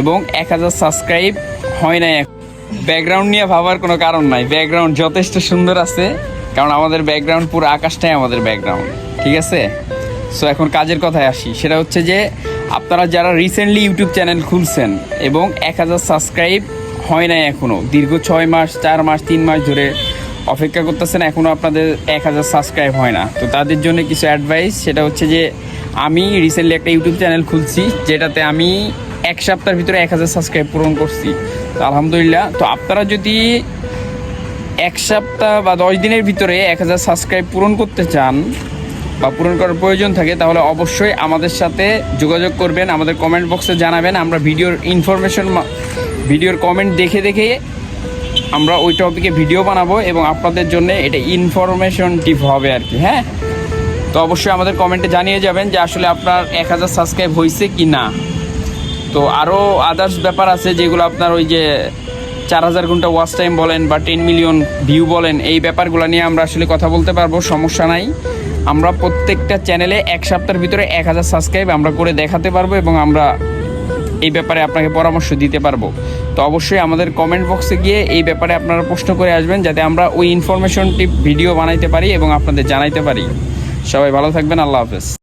এবং এক হাজার সাবস্ক্রাইব হয় নাই ব্যাকগ্রাউন্ড নিয়ে ভাবার কোনো কারণ নাই। ব্যাকগ্রাউন্ড যথেষ্ট সুন্দর আছে, কারণ আমাদের ব্যাকগ্রাউন্ড পুরো আকাশটাই আমাদের ব্যাকগ্রাউন্ড ঠিক আছে? সো এখন কাজের কথায় আসি। সেটা হচ্ছে যে, আপনারা যারা রিসেন্টলি ইউটিউব চ্যানেল খুলছেন এবং এক হাজার সাবস্ক্রাইব হয় নাই এখনও দীর্ঘ ছয় মাস, চার মাস, তিন মাস ধরে অপেক্ষা করতেছেন এখনও আপনাদের এক হাজার সাবস্ক্রাইব হয় না। তো তাদের জন্য কিছু অ্যাডভাইস সেটা হচ্ছে যে, আমি রিসেন্টলি একটা ইউটিউব চ্যানেল খুলছি, যেটাতে আমি এক সপ্তাহের ভিতরে এক হাজার সাবস্ক্রাইব পূরণ করছি। তো আলহামদুলিল্লাহ, তো আপনারা যদি এক সপ্তাহ বা দশ দিনের ভিতরে এক হাজার সাবস্ক্রাইব পূরণ করতে চান বা পূরণ করার প্রয়োজন থাকে, তাহলে অবশ্যই আমাদের সাথে যোগাযোগ করবেন, আমাদের কমেন্ট বক্সে জানাবেন, আমরা ভিডিওর ইনফরমেশন ভিডিওর কমেন্ট দেখে দেখে আমরা ওই টপিকে ভিডিও বানাবো এবং আপনাদের জন্য এটা ইনফরমেশন টিপ হবে আর কি হ্যাঁ? তো অবশ্যই আমাদের কমেন্টে জানিয়ে যাবেন যে আসলে আপনার এক হাজার সাবস্ক্রাইব হয়েছে কি না তো আরও আদার্স ব্যাপার আছে যেগুলো আপনার ওই যে চার হাজার ঘণ্টা ওয়াচ টাইম বলেন বা টেন মিলিয়ন ভিউ বলেন, এই ব্যাপারগুলো নিয়ে আমরা আসলে কথা বলতে পারব, সমস্যা নাই। আমরা প্রত্যেকটা চ্যানেলে এক সপ্তাহের ভিতরে এক হাজার সাবস্ক্রাইব আমরা করে দেখাতে পারব এবং আমরা এই ব্যাপারে আপনাকে পরামর্শ দিতে পারব। তো অবশ্যই আমাদের কমেন্ট বক্সে গিয়ে এই ব্যাপারে আপনারা প্রশ্ন করে আসবেন যাতে আমরা ওই ইনফরমেশনটি ভিডিও বানাইতে পারি এবং আপনাদের জানাইতে পারি। সবাই ভালো থাকবেন, আল্লাহ হাফেজ।